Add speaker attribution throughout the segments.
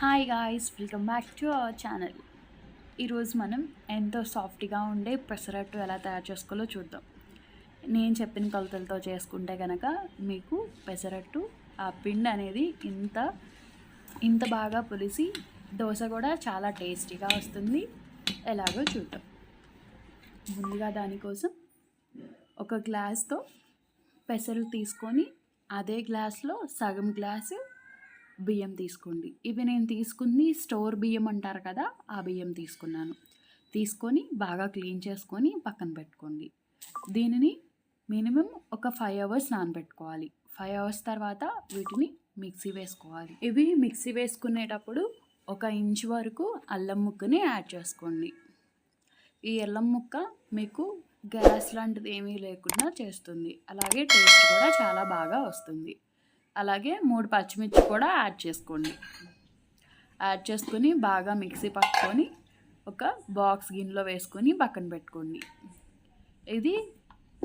Speaker 1: Hi guys welcome back to our channel ఈరోజు మనం ఎంతో సాఫ్ట్గా ఉండే పెసరట్టు ఎలా తయారు చేసుకోవాలో చూద్దాం. నేను చెప్పిన కొలతలతో చేసుకుంటే కనుక మీకు పెసరట్టు ఆ పిండి అనేది ఇంత ఇంత బాగా పులిసి దోశ కూడా చాలా టేస్టీగా వస్తుంది. ఎలాగో చూద్దాం. ముందుగా దానికోసం ఒక గ్లాస్తో పెసరు తీసుకొని అదే గ్లాస్లో సగం గ్లాసు బియ్యం తీసుకోండి. ఇవి నేను తీసుకుంది స్టోర్ బియ్యం అంటారు కదా ఆ బియ్యం తీసుకున్నాను. తీసుకొని బాగా క్లీన్ చేసుకొని పక్కన పెట్టుకోండి. దీనిని మినిమం ఒక ఫైవ్ అవర్స్ నానబెట్టుకోవాలి. ఫైవ్ అవర్స్ తర్వాత వీటిని మిక్సీ వేసుకోవాలి. ఇవి మిక్సీ వేసుకునేటప్పుడు ఒక ఇంచ్ వరకు అల్లం ముక్కని యాడ్ చేసుకోండి. ఈ అల్లం ముక్క మీకు గ్యాస్ లాంటిది ఏమీ లేకుండా చేస్తుంది. అలాగే టేస్ట్ కూడా చాలా బాగా వస్తుంది. అలాగే మూడు పచ్చిమిర్చి కూడా యాడ్ చేసుకోండి. యాడ్ చేసుకొని బాగా మిక్సీ పట్టుకొని ఒక బాక్స్ గిన్నెలో వేసుకొని పక్కన పెట్టుకోండి. ఇది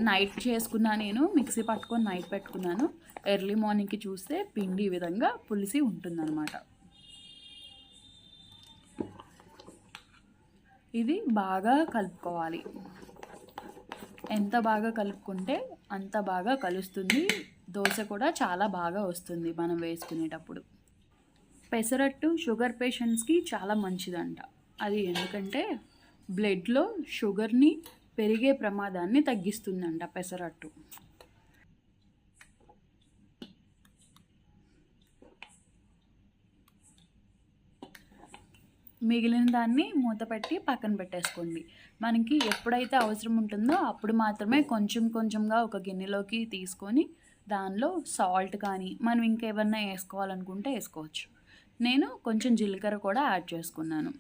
Speaker 1: నైట్ చేసుకున్నా నేను మిక్సీ పట్టుకొని నైట్ పెట్టుకున్నాను. ఎర్లీ మార్నింగ్కి చూస్తే పిండి ఈ విధంగా పులిసి ఉంటుందన్నమాట. ఇది బాగా కలుపుకోవాలి. ఎంత బాగా కలుపుకుంటే అంత బాగా కలుస్తుంది. దోశ కూడా చాలా బాగా వస్తుంది మనం వేసుకునేటప్పుడు. పెసరట్టు షుగర్ పేషెంట్స్కి చాలా మంచిదంట. అది ఎందుకంటే బ్లడ్లో షుగర్ని పెరిగే ప్రమాదాన్ని తగ్గిస్తుందంట పెసరట్టు. మిగిలిన దాన్ని మూత పెట్టి పక్కన పెట్టేసుకోండి. మనకి ఎప్పుడైతే అవసరం ఉంటుందో అప్పుడు మాత్రమే కొంచెం కొంచెంగా ఒక గిన్నెలోకి తీసుకొని దానిలో సాల్ట్ కానీ మనం ఇంకేమన్నా వేసుకోవాలనుకుంటే వేసుకోవచ్చు. నేను కొంచెం జీలకర్ర కూడా యాడ్ చేసుకున్నాను.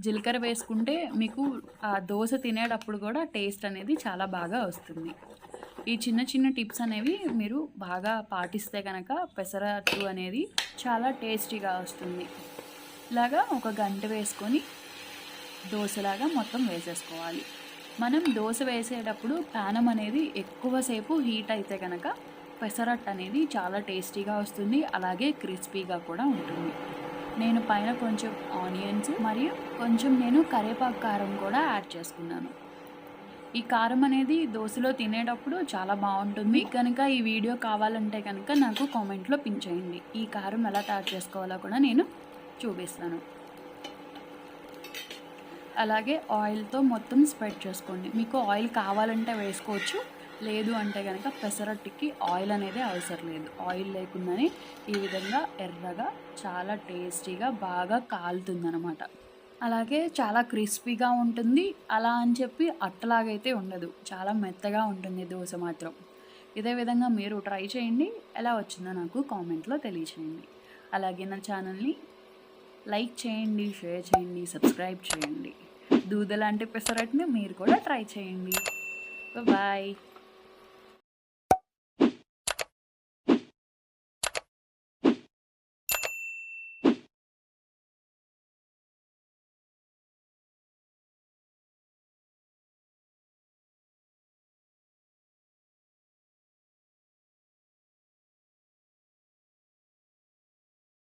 Speaker 1: జీలకర్ర వేసుకుంటే మీకు ఆ దోశ తినేటప్పుడు కూడా టేస్ట్ అనేది చాలా బాగా వస్తుంది. ఈ చిన్న చిన్న టిప్స్ అనేవి మీరు బాగా పాటిస్తే కనుక పెసరట్టు అనేది చాలా టేస్టీగా వస్తుంది. ఇలాగా ఒక గంట వేసుకొని దోశలాగా మొత్తం వేసేసుకోవాలి. మనం దోశ వేసేటప్పుడు ప్యానం అనేది ఎక్కువసేపు హీట్ అయితే కనుక పెసరట్ అనేది చాలా టేస్టీగా వస్తుంది. అలాగే క్రిస్పీగా కూడా ఉంటుంది. నేను పైన కొంచెం ఆనియన్స్ మరియు కొంచెం నేను కరివేపాకు కారం కూడా యాడ్ చేసుకున్నాను. ఈ కారం అనేది దోశలో తినేటప్పుడు చాలా బాగుంటుంది. కనుక ఈ వీడియో కావాలంటే కనుక నాకు కామెంట్లో పిన్ చేయండి. ఈ కారం ఎలా తయారు చేసుకోవాలో కూడా నేను చూపిస్తాను. అలాగే ఆయిల్తో మొత్తం స్ప్రెడ్ చేసుకోండి. మీకు ఆయిల్ కావాలంటే వేసుకోవచ్చు. లేదు అంటే కనుక పెసరట్టుకి ఆయిల్ అనేది అవసరం లేదు. ఆయిల్ లేకుండానే ఈ విధంగా ఎర్రగా చాలా టేస్టీగా బాగా కాలుతుందనమాట అలాగే చాలా క్రిస్పీగా ఉంటుంది. అలా అని చెప్పి అట్టలాగైతే ఉండదు. చాలా మెత్తగా ఉంటుంది దోశ మాత్రం. ఇదే విధంగా మీరు ట్రై చేయండి. ఎలా వచ్చిందో నాకు కామెంట్లో తెలియచేయండి. అలాగే నా ఛానల్ని లైక్ చేయండి షేర్ చేయండి సబ్స్క్రైబ్ చేయండి. దూదలాంటి పెసరట్ని మీరు కూడా ట్రై చేయండి. బాయ్